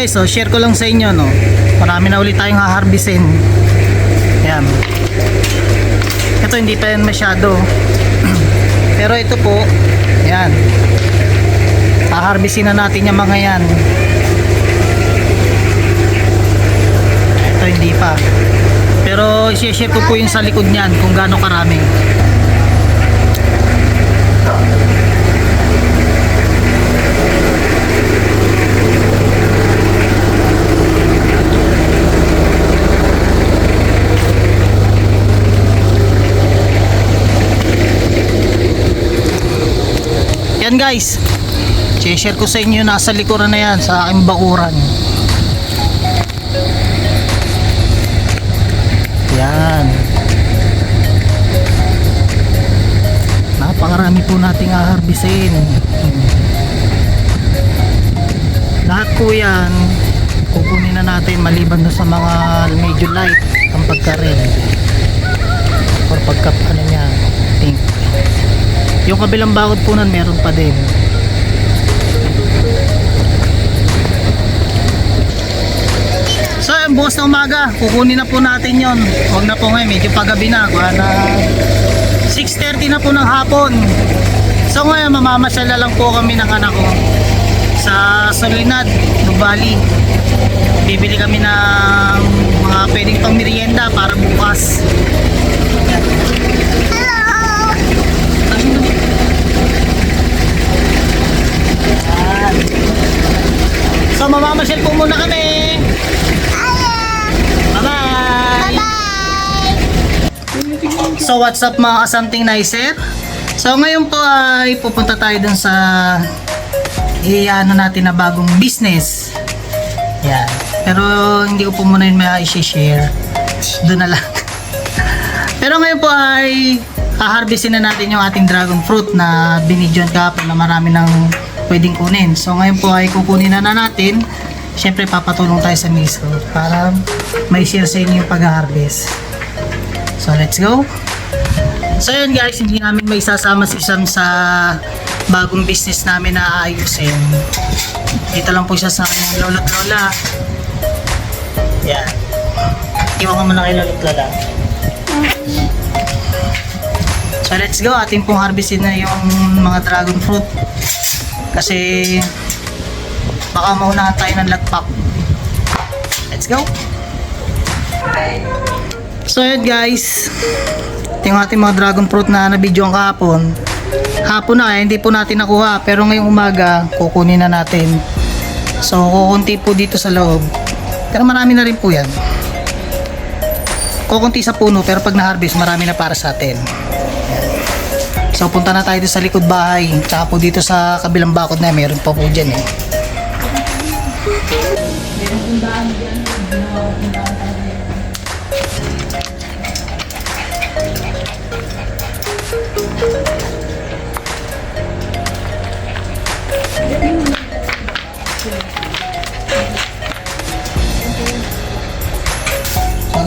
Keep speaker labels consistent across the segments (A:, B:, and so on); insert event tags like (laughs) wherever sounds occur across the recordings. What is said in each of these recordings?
A: Guys, so share ko lang sa inyo no. Marami na ulit tayong haharbisin. Yan. Ito hindi pa yan masyado. (clears throat) Pero ito po, yan. Haharbisin na natin yung mga yan. Ito hindi pa. Pero i-share ko po yung sa likod niyan kung gaano karami. Guys. I-share ko sa inyo nasa likuran na yan sa aking bakuran. Yan. Napakarami po nating aharbisin. Lahat po yan kukunin na natin maliban doon sa mga medyo light ang pagka-red or pagka niya pink yung kabilang bakod po nun meron pa din So ayun, bukas na umaga, kukunin na po natin yon. Huwag na po ngayon, medyo pagabi na. Kuha na 6.30 na po ng hapon. So ngayon, mamamasyala lang po kami ng anak ko sa Solinad, Nubali. Bibili kami ng mga pwedeng pang merienda para bukas. Yan. So mamamasyal po muna kami. Bye-bye! So what's up mga something nicer? So ngayon po ay pupunta tayo dun sa iano natin na bagong business. Yan. Pero hindi ko po muna yun may i-share. Doon na lang. (laughs) Pero ngayon po ay haharvestin na natin yung ating dragon fruit na binidyon kahapon na marami nang pwedeng kunin. So ngayon po ay kukunin na, na natin. Siyempre papatulong tayo sa miso para may share sa inyo yung pag-harvest. So let's go. So yun guys, hindi namin may sasama si Sam sa bagong business namin na aayusin. Dito lang po siya sa aming lolo't lola. Yan. Iwan ko muna kay lolo't lola. So let's go, ating pong harvestin na yung mga dragon fruit. Kasi baka maunahan tayo ng lagpak. Let's go! So yun guys, ito yung ating mga dragon fruit na nabidyo ang kahapon. Hapon na eh, hindi po natin nakuha pero ngayong umaga kukunin na natin. So kukunti po dito sa loob. Pero marami na rin po yan. Kukunti sa puno pero pag na-harvest marami na para sa atin. So punta na tayo sa likod bahay. Tsaka po dito sa kabilang bakod na meron pa po dyan eh. So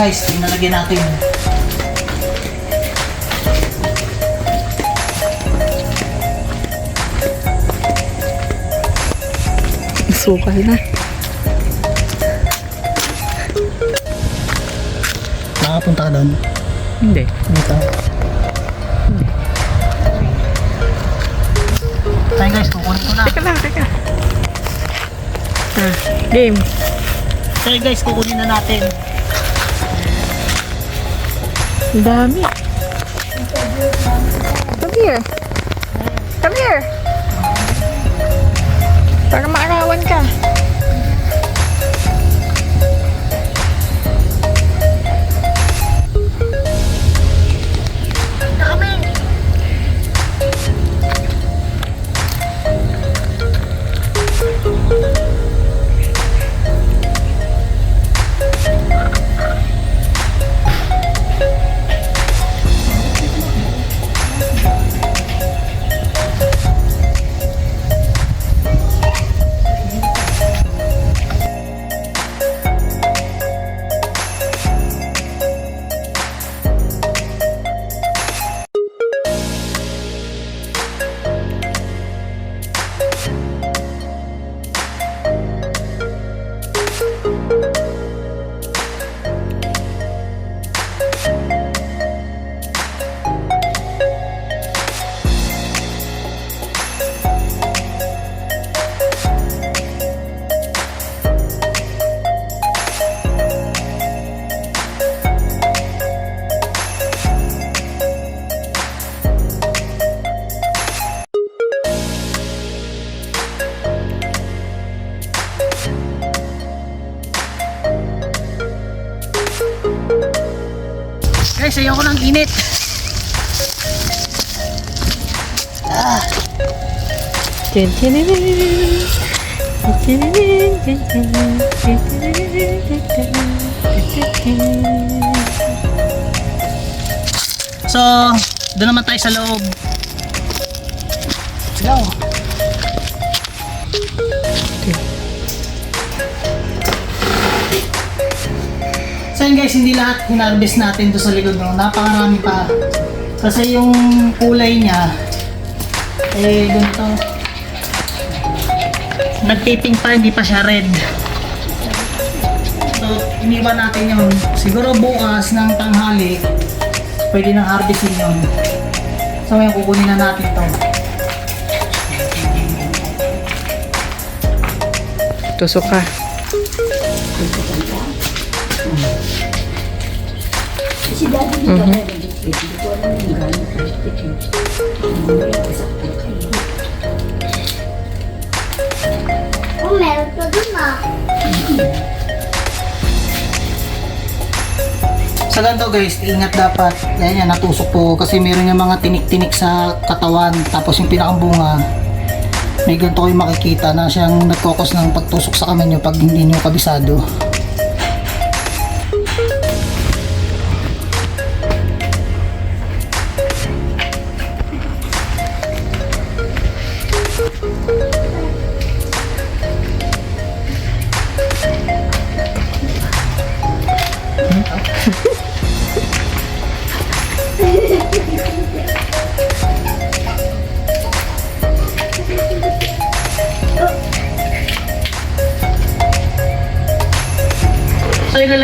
A: guys, tinalagyan natin.
B: Sukal na.
A: Nakapunta ka doon.
B: Hindi.
A: Dito. Tayo guys, kukunin ko na.
B: Teka lang, teka. Ah, game.
A: Tayo guys, kukunin na natin.
B: Dami. Come here. Tin, tin, tin, tin, tin.
A: so, doon naman tayo sa loob. Let's. Yun guys, hindi lahat hinarvest natin to sa likod no. Napakarami pa. Kasi yung kulay niya eh ganito. Nagtiping pa, hindi pa siya red. So, iniwan natin yun. Siguro bukas ng tanghali, pwede nang harvestin yun. So ngayon kukunin na natin to.
B: Tusok ka.
C: Oh, meron pa dun ah.
A: Sa ganito guys, ingat dapat. Yan yan, natusok po kasi meron yung mga tinik-tinik sa katawan. Tapos yung pinakambunga, may ganito kayo makikita na siyang nagkokos ng pagtusok sa kamay nyo pag hindi nyo kabisado.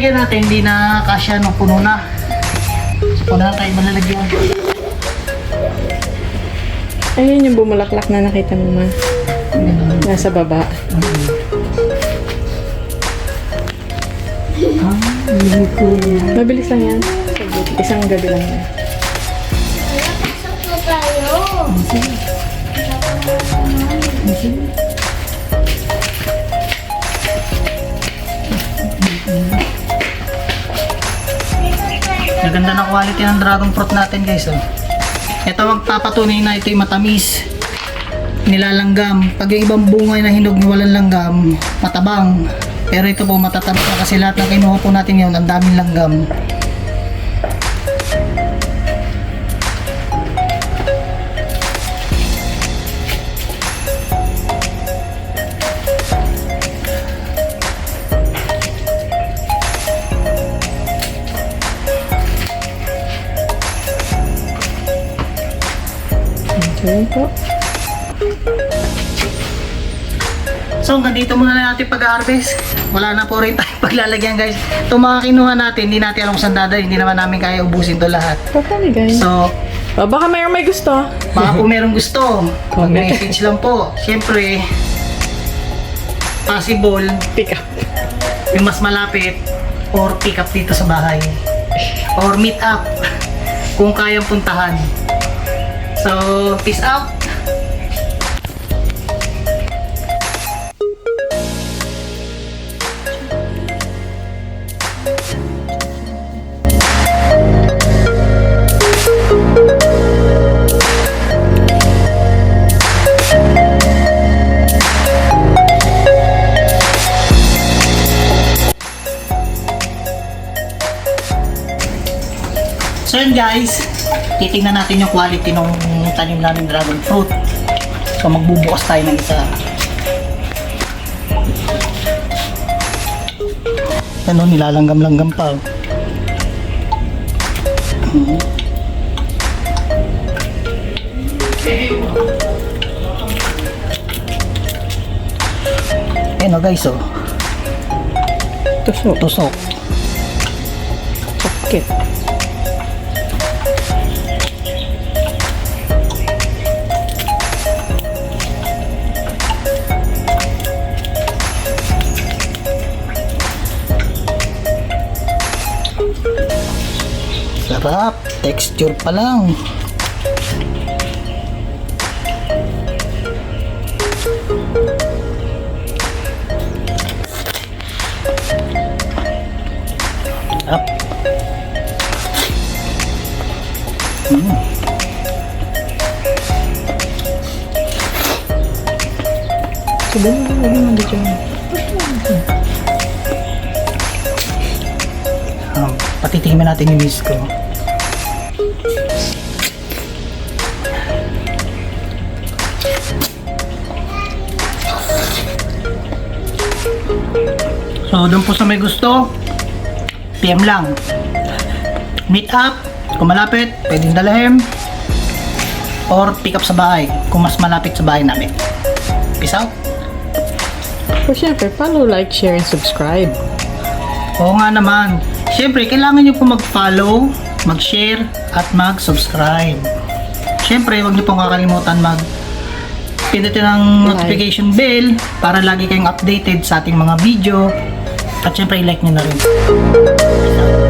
A: So ilalagyan natin, hindi na kasya nung puno na. So puno na tayo malalagyan.
B: Ayun yung bumulaklak na nakita mo ma. Nasa baba. Mabilis lang yan. Isang gabi lang yan.
C: Pasok na tayo.
A: Naganda ng quality ng dragon fruit natin guys. Oh. Ito magpapatunay na ito yung matamis. Nilalanggam. Pag yung ibang bunga na hinog na walang langgam, matabang. Pero ito po matatamis na kasi lahat ng kinuha po natin yun, ang daming langgam.
B: Ayun po.
A: So hanggang dito muna na natin pag-harvest. Wala na po rin tayong (laughs) paglalagyan guys. Itong mga kinuha natin, hindi natin alam kung saan. Hindi naman namin kaya ubusin to lahat.
B: Totally guys.
A: So,
B: Oh, baka mayroong may gusto.
A: Baka po merong gusto. (laughs) Mag-message lang po. Siyempre, possible,
B: Pick up.
A: yung mas malapit, or pick up dito sa bahay. Or meet up, (laughs) kung kayang puntahan. So, peace out! So guys, titingnan natin yung quality ng tanim namin dragon fruit. So magbubukas tayo ng isa. Ano, nilalanggam-langgam pa. oh. Mhm. Ayan o guys, oh.
B: Tusok.
A: Tusok.
B: Okay.
A: Sarap. Texture pa lang. Up. Mm.
B: Sabi mo, huwag mo dito
A: hmm. patitimin natin yung miss ko. So, doon po sa may gusto, PM lang. Meet up, kung malapit, pwedeng dalhin. Or pick up sa bahay, kung mas malapit sa bahay namin. Peace out.
B: So, syempre, follow, like, share, and subscribe.
A: Oo nga naman. Siyempre, kailangan nyo po mag-follow, mag-share, at mag-subscribe. Siyempre, huwag nyo pong kakalimutan mag pindutin ang notification bell para lagi kayong updated sa ating mga video. At siyempre, i-like nyo na rin.